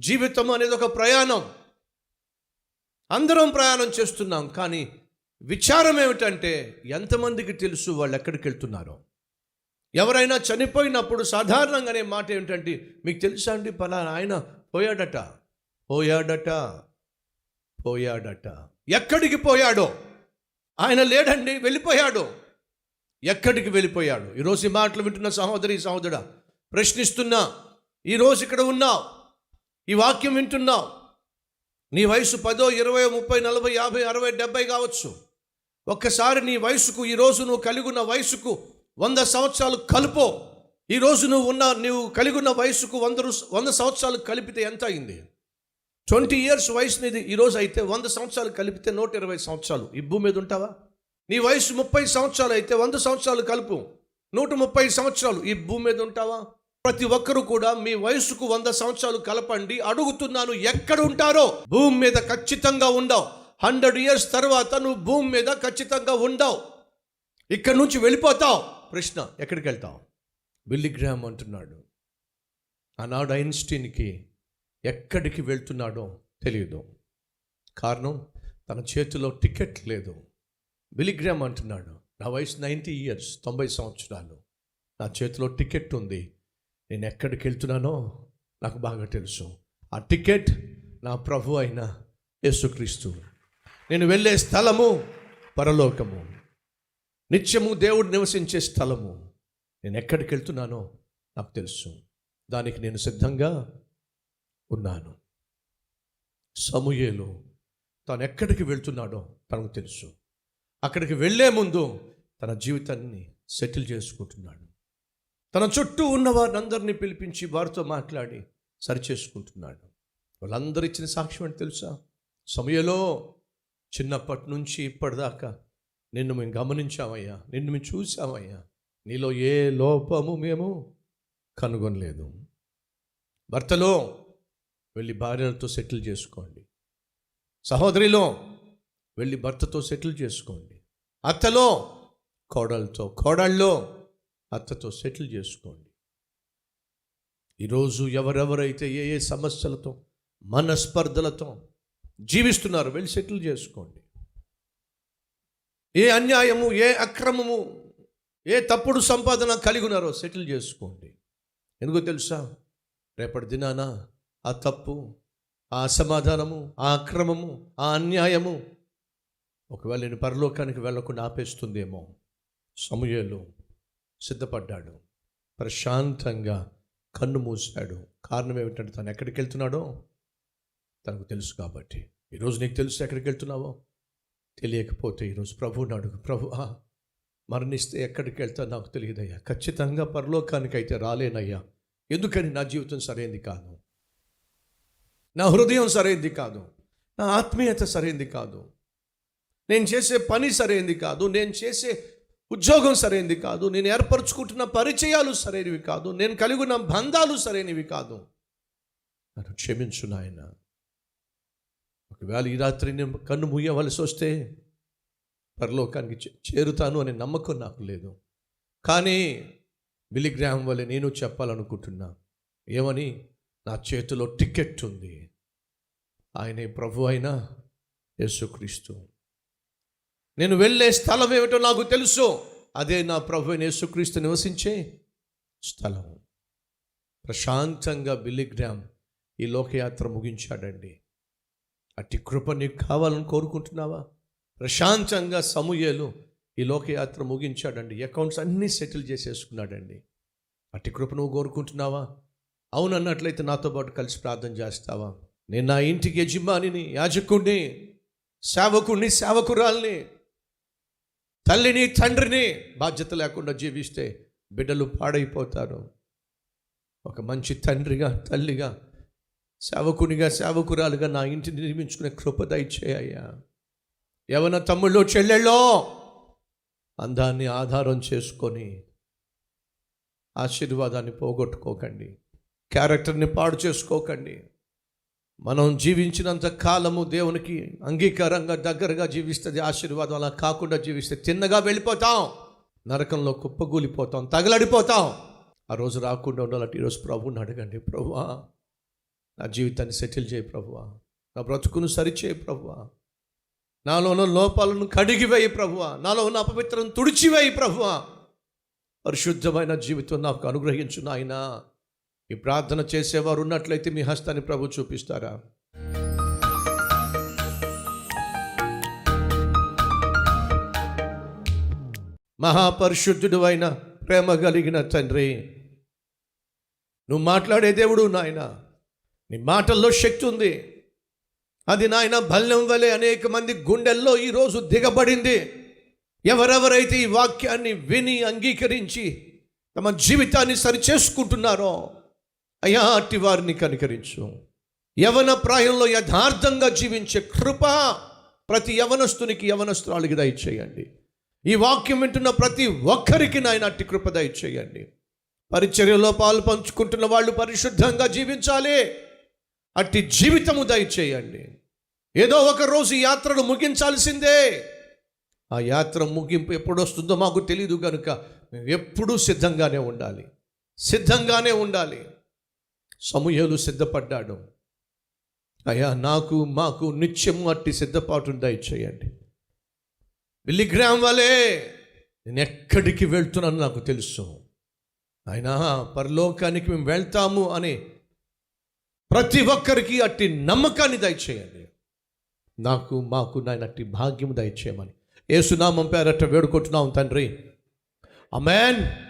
జీవితం అనేది ఒక ప్రయాణం. అందరం ప్రయాణం చేస్తున్నాం కానీ విచారం ఏమిటంటే ఎంతమందికి తెలుసు వాళ్ళు ఎక్కడికి వెళ్తున్నారో. ఎవరైనా చనిపోయినప్పుడు సాధారణంగానే మాట ఏమిటంటే మీకు తెలుసా అండి పలానా ఆయన పోయాడట. పోయాడట పోయాడట. ఎక్కడికి పోయాడో? ఆయన లేడండి వెళ్ళిపోయాడు. ఎక్కడికి వెళ్ళిపోయాడు? ఈరోజు ఈ మాటలు వింటున్న సహోదరి సహోదరుడా ప్రశ్నిస్తున్నా ఈరోజు ఇక్కడ ఉన్నావు. ఈ వాక్యం వింటున్నావు నీ వయసు పదో ఇరవై ముప్పై నలభై యాభై అరవై డెబ్బై కావచ్చు. ఒక్కసారి నీ వయసుకు ఈరోజు నువ్వు కలిగి ఉన్న వయసుకు వంద సంవత్సరాలు కలుపో. ఈరోజు నువ్వు ఉన్న నువ్వు కలిగి ఉన్న వయసుకు వంద రు- వంద సంవత్సరాలు కలిపితే ఎంత అయింది? ట్వంటీ ఇయర్స్ వయసు నీది ఈరోజు అయితే వంద సంవత్సరాలు కలిపితే నూట ఇరవై సంవత్సరాలు. ఈ భూమి మీద ఉంటావా? నీ వయసు ముప్పై సంవత్సరాలు అయితే వంద సంవత్సరాలు కలుపు. నూట ముప్పై సంవత్సరాలు ఈ భూమి మీద ఉంటావా? ప్రతి ఒక్కరు కూడా మీ వయసుకు వంద సంవత్సరాలు కలపండి. అడుగుతున్నాను ఎక్కడ ఉంటారో భూమి మీద ఖచ్చితంగా ఉండవు. హండ్రెడ్ ఇయర్స్ తర్వాత నువ్వు భూమి మీద ఖచ్చితంగా ఉండవు. ఇక్కడ నుంచి వెళ్ళిపోతావు. ప్రశ్న ఎక్కడికి వెళ్తావు? బిల్లిగ్రహం అంటున్నాడు. ఆనాడు ఐన్స్టీన్కి ఎక్కడికి వెళ్తున్నాడో తెలియదు కారణం తన చేతిలో టికెట్ లేదు. బిలిగ్రామ్ అంటున్నాడు. నా వయసు నైంటీ ఇయర్స్ తొంభై సంవత్సరాలు. నా చేతిలో టికెట్ ఉంది. నేను ఎక్కడికి వెళ్తున్నానో నాకు బాగా తెలుసు. ఆ టికెట్ నా ప్రభు అయిన యేసుక్రీస్తు. నేను వెళ్ళే స్థలము పరలోకము. నిత్యము దేవుడు నివసించే స్థలము. నేను ఎక్కడికి వెళ్తున్నానో నాకు తెలుసు. దానికి నేను సిద్ధంగా ఉన్నాను. సమూయేలు తాను ఎక్కడికి వెళ్తున్నాడో తనకు తెలుసు. అక్కడికి వెళ్ళే ముందు తన జీవితాన్ని సెటిల్ చేసుకుంటున్నాడు. తన చుట్టూ ఉన్న వారిని పిలిపించి వారితో మాట్లాడి సరిచేసుకుంటున్నాడు. వాళ్ళందరూ ఇచ్చిన సాక్ష్యం అంటే తెలుసా? సమయంలో చిన్నప్పటి నుంచి ఇప్పటిదాకా నిన్ను మేము గమనించామయ్యా నిన్ను మేము చూసామయ్యా నీలో ఏ లోపము మేము కనుగొనలేదు. భర్తలో వెళ్ళి భార్యలతో సెటిల్ చేసుకోండి. సహోదరిలో వెళ్ళి భర్తతో సెటిల్ చేసుకోండి. అత్తలో కోడలతో కోడళ్ళలో అత్తతో సెటిల్ చేసుకోండి. ఈరోజు ఎవరెవరైతే ఏ ఏ సమస్యలతో మనస్పర్ధలతో జీవిస్తున్నారో వెళ్ళి సెటిల్ చేసుకోండి. ఏ అన్యాయము ఏ అక్రమము ఏ తప్పుడు సంపాదన కలిగి ఉన్నారో సెటిల్ చేసుకోండి. ఎందుకో తెలుసా? రేపటి దినాన ఆ తప్పు ఆ అసమాధానము ఆ అక్రమము ఆ అన్యాయము ఒకవేళ నేను పరలోకానికి వెళ్ళకుండా ఆపేస్తుందేమో సమయంలో. సిద్ధపడ్డాడు. ప్రశాంతంగా కన్ను మూసాడు కారణం ఏమిటంటే తను ఎక్కడికి వెళ్తున్నాడో తనకు తెలుసు కాబట్టి. ఈరోజు నీకు తెలుసు ఎక్కడికి వెళ్తున్నావో? తెలియకపోతే ఈరోజు ప్రభువుని అడుగు. ప్రభు మరణిస్తే ఎక్కడికి వెళ్తా నాకు తెలియదయ్యా. ఖచ్చితంగా పరలోకానికి అయితే రాలేనయ్యా. ఎందుకని? నా జీవితం సరైంది కాదు. నా హృదయం సరైంది కాదు. నా ఆత్మీయత సరైంది కాదు. నేను చేసే పని సరైంది కాదు. నేను చేసే ఉద్యోగం సరైనది కాదు నేను ఏర్పరచుకుంటున్న పరిచయాలు సరైనవి కాదు నేను కలిగి ఉన్న బంధాలు సరైనవి కాదు. నన్ను క్షమించు నాయన. ఒకవేళ ఈ రాత్రి నేను కన్ను మూయవలసి వస్తే పరలోకానికి చే- చేరుతాను అనే నమ్మకం నాకు లేదు. కానీ బిలిగ్రామ్ వల్ల నేను చెప్పాలనుకుంటున్నా ఏమని? నా చేతిలో టికెట్ ఉంది. ఆయనే ప్రభు అయినా యేసుక్రీస్తు. నేను వెళ్ళే స్థలం ఏమిటో నాకు తెలుసు. అదే నా ప్రభు యేసుక్రీస్తు నివసించే స్థలం. ప్రశాంతంగా బిల్లిగ్రామ్ ఈ లోకయాత్ర ముగించాడండి. అట్టి కృప నీకు కావాలని కోరుకుంటున్నావా? ప్రశాంతంగా సమూయేలు ఈ లోకయాత్ర ముగించాడండి. అకౌంట్స్ అన్నీ సెటిల్ చేసేసుకున్నాడండి. అట్టి కృప నువ్వు కోరుకుంటున్నావా? అవునన్నట్లయితే నాతో పాటు కలిసి ప్రార్థన చేస్తావా? నేను నా ఇంటికి యజమానిని యాజకుడిని సేవకుడిని సేవకురాల్ని తల్లిని తండ్రిని బాధ్యత లేకుండా జీవిస్తే బిడ్డలు పాడైపోతారు. ఒక మంచి తండ్రిగా తల్లిగా సేవకునిగా సేవకురాలుగా నా ఇంటిని నిర్మించుకునే కృపద ఇచ్చేయ్యా ఎవన తమ్ముళ్ళు చెల్లెళ్ళో! అందాన్ని ఆధారం చేసుకొని ఆశీర్వాదాన్ని పోగొట్టుకోకండి. క్యారెక్టర్ని పాడు చేసుకోకండి. మనం జీవించినంత కాలము దేవునికి అంగీకారంగా దగ్గరగా జీవిస్తుంది ఆశీర్వాదం అలా కాకుండా జీవిస్తే తిన్నగా వెళ్ళిపోతాం. నరకంలో కుప్పగూలిపోతాం తగలడిపోతాం. ఆ రోజు రాకుండా ఉండాలంటే ఈరోజు ప్రభువుని అడగండి ప్రభువా నా జీవితాన్ని సెటిల్ చేయి ప్రభువా. నా బ్రతుకును సరిచేయి ప్రభువా. నాలో ఉన్న లోపాలను కడిగివేయి ప్రభువా. నాలో ఉన్న అపవిత్రం తుడిచివేయి ప్రభువా. పరిశుద్ధమైన జీవితం నాకు అనుగ్రహించు నాయన. ఈ ప్రార్థన చేసేవారు ఉన్నట్లయితే మీ హస్తాన్ని ప్రభు చూపిస్తారా? మహాపరిశుద్ధుడు అయిన ప్రేమ కలిగిన తండ్రి నువ్వు మాట్లాడే దేవుడు నాయన. నీ మాటల్లో శక్తి ఉంది. అది నాయన బల్యం వలె అనేక మంది గుండెల్లో ఈరోజు దిగబడింది. ఎవరెవరైతే ఈ వాక్యాన్ని విని అంగీకరించి తమ జీవితాన్ని సరిచేసుకుంటున్నారో అయ్యా అట్టి వారిని కనికరించు. యవన ప్రాయంలో యథార్థంగా జీవించే కృప ప్రతి యవనస్తునికి యవనస్తురాలికి దయచేయండి. ఈ వాక్యం వింటున్న ప్రతి ఒక్కరికి నాయన అట్టి కృప దయచేయండి. పరిచర్యలో పాలు పంచుకుంటున్న వాళ్ళు పరిశుద్ధంగా జీవించాలి. అట్టి జీవితము దయచేయండి. ఏదో ఒక రోజు యాత్రను ముగించాల్సిందే. ఆ యాత్ర ముగింపు ఎప్పుడు వస్తుందో మాకు తెలియదు కనుక మేము ఎప్పుడూ సిద్ధంగానే ఉండాలి. సిద్ధంగానే ఉండాలి. సమూహలు సిద్ధపడ్డాడు. అయ్యా నాకు మాకు నిత్యము అట్టి సిద్ధపాటును దయచేయండి. బిల్లిగ్రామ్ వలే నేను ఎక్కడికి వెళ్తున్నాను నాకు తెలుసు. ఆయన పరలోకానికి మేము వెళ్తాము అని ప్రతి ఒక్కరికి అట్టి నమ్మకాన్ని దయచేయండి. నాకు మాకు నాయన అట్టి భాగ్యం దయచేయమని. ఏసునామం పేరట్ట వేడుకుంటున్నాం తండ్రి. అమెన్